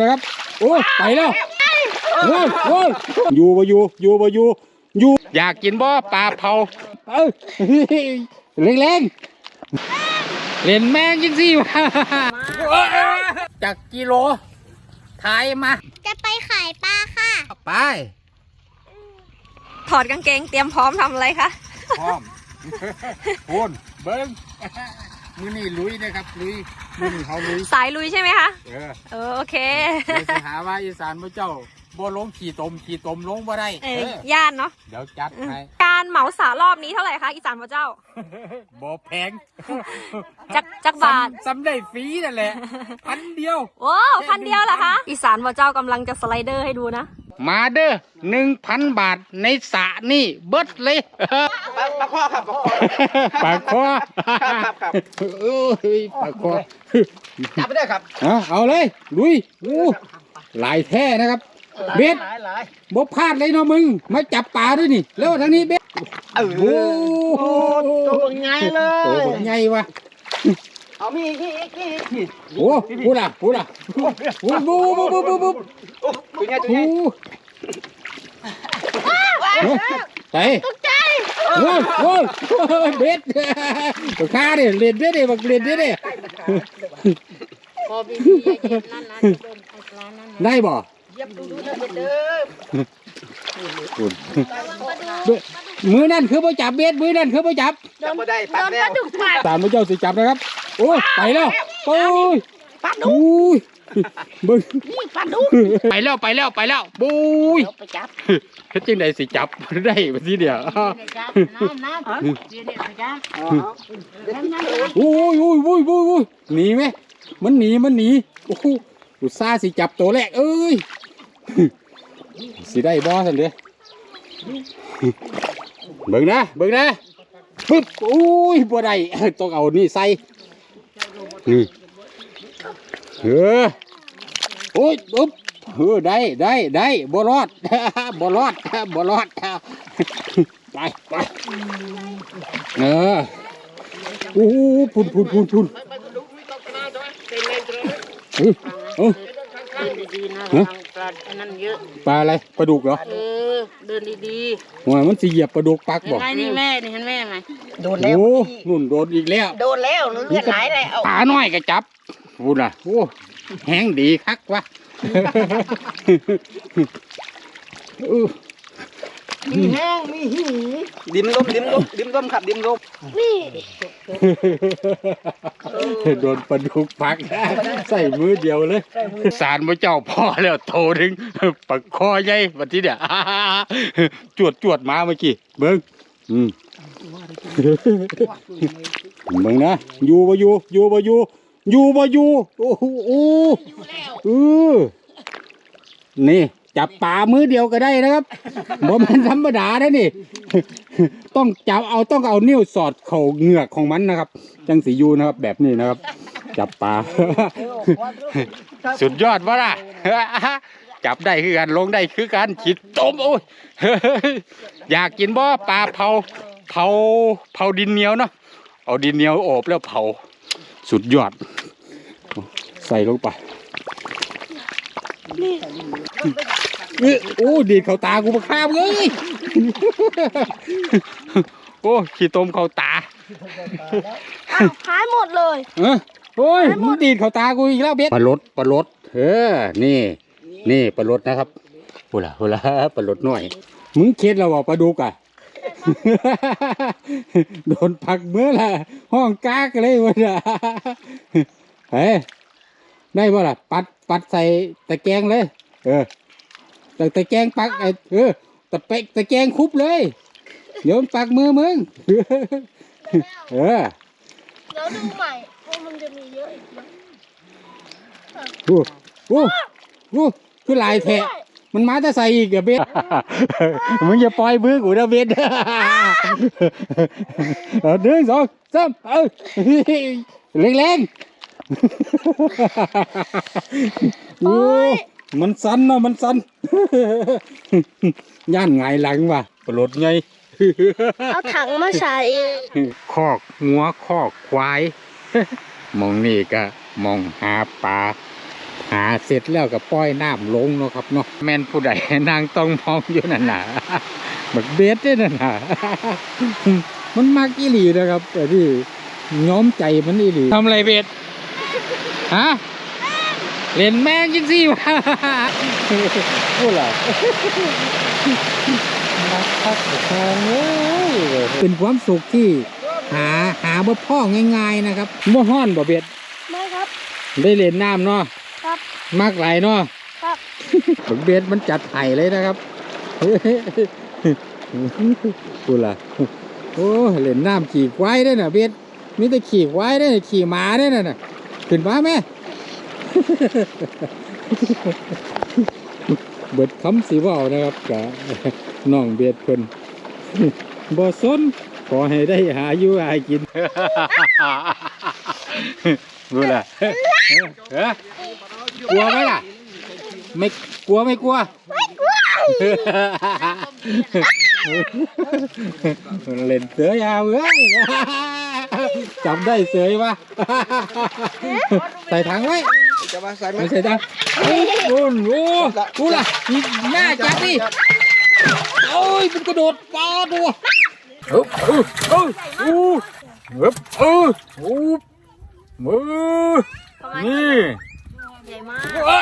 นะครับ โอ้ยไปแล้วโอ้ยโอ้ยอยู่บ่อยู่อยู่บ่อยู่อยู่ อยากกินบ่ปลาเผา เอ้ยแรงๆเล่นแมงจังสิวะจากกิโลถ่ายมา จะไปขายปลาค่ะ ไป ถอดกางเกงเตรียมพร้อมทำอะไรคะ พร้อมโอนเบิ้ง มือนี่ลุยนะครับลุยมือนี่เขาลุยสายลุยใช่ไหมคะเออเออโอเคเดี๋ยวสิหาว่าอีสานพระเจ้าบ่ลงขี่ตมขี่ตมลงบ่ได้เอเอออย่านเนาะเดี๋ยวจัดให้การเหมาสารอบนี้เท่าไหร่คะอีสานพระเจ้าบ่แพงจักจักบาทซ้ำซ้ำได้ฟรีนั่นแหละพันเดียวโอ้พันเดียวเหรอคะอีสานพระเจ้ากำลังจะสไลเดอร์ให้ดูนะมาเด้อหนึ่งพันบาทในสระนี่เบิดเลย ปลาปลาข้อครับปลาข้อปากคอครับครับเอ้ยปากคอจับไม่ได้ครับเอาเอาเลยลุยอู้หลายแท้นะครับ เบ็ดหลายหลายบ่พลาดเลยเนาะมึง มาจับปลาด้วยนี่แล้วทางนี้เบ็ดเออโอ้โอ้ตัวใหญ่เลโตบักยใหญ่วะเอามีอีกมีอีกมีอีกมีอีกโอ้พูดอะพูดอะโอ้บูบูบูบูบูโอ้ตัวใหญ่ตัวโอ้ใหญ่ไป ตกใจโอ้ยโอ้ยเบ็ดตัวข้าเนี่ยเล่นเบ็ดเนี่ยบักเล่นเบ็ดเนี่ยพอพี่พี่เจ็บนั่นนะโดนไอ้ปลานั่นได้บ่เยี่ยมดูดูนะเด้อคุณมือนั่นคือบ่จับเบ็ดมือนั่นคือบ่จับจับไม่ได้ปัดแล้วตามพระเจ้าสิจับนะครับ โอ้ยไปแล้วโอ้ยปลาดุ กบึ้งนี่ปลาดุกไปแล้วไปแล้วไปแล้วบุ้ยไปจับเฮ็ดจังไดสิจับได้บัดนี้เดียวไปจับน้ำน้ำเดี๋ยวเดี๋ยวไปจับน้ำน้ำโอ้ยโอ้ยโอ้ยโอ้ยโอ้ยหนีไหมมันหนีมันหนีโอ้โหอุตส่าห์สิจับตัวแรกเอ้ยสิได้บ่ซั่นเด้อเบิ่งนะเบิ่งนะปึ๊บโอ้ยบ่ได้ต้องเอานี่ใส่นี่ เออโอ้ยอุ๊บเออได้ได้ได้บ่รอดบ่รอดบ่รอดไปไปเออโอ้โหพุ่นพุ่นพุ่นพุ่นเออเออเดินดีๆนะระวังปลาอันนั้นเยอะปลาอะไรปลาดุกเหรอเออเดินดีว่ามันสิเหยียบปลาดุกปักๆบ่เห็นไหมนี่แม่นี่เห็นแม่ไหมโดนแล้วโอ้นุ่นโดนอีกแล้ว โดนแล้วเลือดไหลแล้วปลาน้อยก็จับ พูดล่ะโอ้แห้งดีคักวะเออมีแห้งมีหีดิมลมดิมลมดิมลมครับดิมลมโดนปลาดุกปัก ใส่มือเดียวเลย สารพระเจ้าพ่อแล้วโทรถึงปักคอใหญ่วันที่เนี่ยจวดจวดมาเมื่อกี้เบิ้งอืมเบิ่งนะอยู่บ่อยู่อยู่บ่อยู่ อยู่บ่อยู่โอ้โหโอ้เออนี่ จับปลามือเดียวก็ได้นะครับบ่แมันธรรมดานะนี่ ต้องจับเอาต้องเอานิ้วสอดเข่าเหงือกของมันนะครับ จังสีอยู่นะครับ แบบนี้นะครับ จับปลา สุดยอดวะล่ะ จับได้คือกันลงได้คือกันฉีดต้มโอ้ย อยากกินบ่ปลาเผาเผาเผาดินเหนียวเนาะเอาดินเหนียวโอบแล้วเผา สุดยอด ใส่ลงไปเอ้ยโอ้ดีดเข้าตากูมาข้ามเลยโอ้ขี้ต้มเข้าตาอ้าวหายหมดเลยเออโอ้ยมึงดีดเข้าตากูอีกแล้วเบ็ดปลาลดปลาลดเออนี่ นี่ปลาลดนะครับพูละพูละปลาลดหน่อย มึงเค็ดแล้วบ่ปลาดุกอะ โดนผักเมื่อละห้องกากเลยวะน่ะเฮ้ยได้บ่ล่ะ ปัดปัดใส่ตะแกรงเลย เออตะตะแกรงปักไอ้เออตะเปกตะแกรงคุบเลยเดี๋ยวมันปักมือมึงเออแล้วดูใหม่ว่ามันจะมีเยอะอีกไหมโอ้โอ้โอ้คือลายแทะ มันมาจะใส่อีกอเบ็ดมึงอย่าปล่อยมือกูนะเบ็ดเอาหนึ่งสองสามเออแรงๆโอ้มันสั่นเนาะมันสั่นย่านไงหลังว่ะปลดไงเอาถังมาใส่คอกงัวคอกควายมองนี่ก็มองหาปลา หาเสร็จแล้วก็ปล่อยน้ำลงเนาะครับเนาะแม่นผู้ใดนางต้องมองอยู่นั่นน่ะบักเบสเด้นั่นน่ะมันมากอีหลีนะครับ แต่ที่ย้อมใจมันอีหลีทำอะไรเบสฮะเล่นแมงจังสิวะพูดเหรอรักพักทองเอ้ยเป็นความสุขที่หาหาบ่พ่อง่าย ๆ นะครับบ่ฮ้อนบ่เบ็ดไม่ครับ ได้เล่นน้ำเนาะครับ มากไหลายเนาะครับบักเบ็ดมันจัดไห่เลยนะครับกูล่ะโอ้เล่นน้ำขี่ควายได้น่ะเบ็ดมีแต่ขี่ควายได้น่ะขี่ม้าได้น่ะน่ะขึ้นมาไหมเบิดคำสีว่านะครับกับน้องเบียดเพิ่นบ่สนขอให้ได้หาอยู่หากินรู้ล่ะเอ้อ กลัวไหมล่ะ ไม่กลัวไม่กลัว ไม่กลัวเล่นเสือยาวเอ้ยจำได้เสือยวะใส่ถังไว้จะมาใส่ไหมไม่ใส่ถังโอ้โหโอ้กูล่ะนี่หน้าจับดิโอ้ยมันกระโดดปลาตัวเอ้าเอ้าเอ้าโอ้เอ้าเอ้าโอ้มือประมาณนี่ ญ่มากเอ้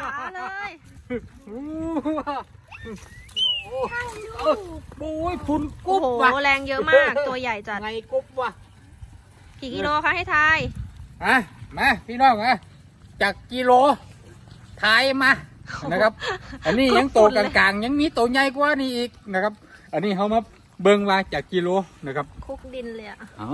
ขาเลยโอ้ยฝุ่นโอ้กุ๊บโหว่ะแรงเยอะมากตัวใหญ่จัดไงกุ๊บว่ะกี่กิโลคะให้ทายอะมาพี่น้องอะจากกิโลถ่ายมานะครับ อันนี้ยังโตกลางๆ ยังมีโตใหญ่กว่านี่อีกนะครับ อันนี้เขามาเบิ่งว่าจากกิโลนะครับ คุกดินเลยอะอ๋อ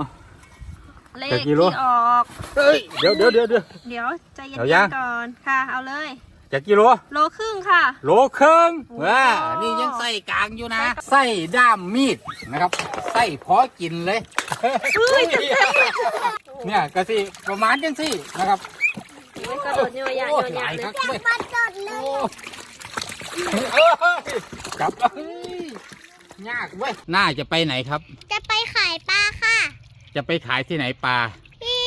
เลแต่ขกิที่โล ออก เฮ้ยเดี๋ยวเดี๋ยวเดี๋ยวเดี๋ยว เดี๋ยวใจเย็นเอายังๆก่อนค่ะ เอาเลยจากกิโลโลครึ่งค่ะ โลครึ่งโอ้ว่านี่ยังใส่กลางอยู่นะ ใส่ด้ามมีดนะครับ ใส่พอกินเลยเนี่ยก็สิประมาณจังสินะครับไม่กระโดดโยยะโอ้โยหยะลายเลครัยบเลยโอ้เอ้ยกลับเอ้ยยากเว้ยน่าจะไปไหนครับ จะไปขายปลาค่ะ จะไปขายที่ไหนปลา ที่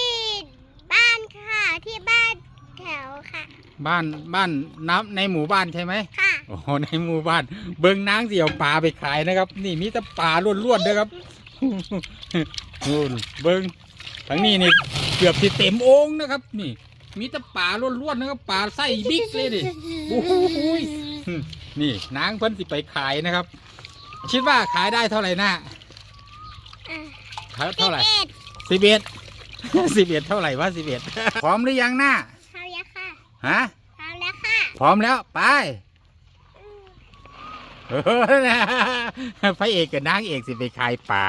บ้านค่ะที่บ้านแถวค่ะ บ้านบ้านน้ำในหมู่บ้านใช่ไหมค่ะโอ้โหในหมู่บ้าน เบิ้งนางเสี่ยวปลาไปขายนะครับ นี่มีแต่ปลาล้วนๆนะครับ นู่นเบิ้งทั้งนี้นี่เกือบที่เต็มโอ่งนะครับ นี่ มีแต่ปลาล้วนๆนะครับปลาไส้บิ๊กเลยดิโอ้โหยนี่นางเพิ่นสิไปขายนะครับ คิดว่าขายได้เท่าไหร่น่าอะ ขายเท่าไหร่เอ็ดสิบเอ็ดสิบเอ็ดเท่าไหร่วะสิบเอ็ดพร้อมหรือยังน่าพร้อมแล้วค่ะฮะพร้อมแล้วค่ะ พร้อมแล้วไปเออพระเอกกับนางเอกสิไปขายป่า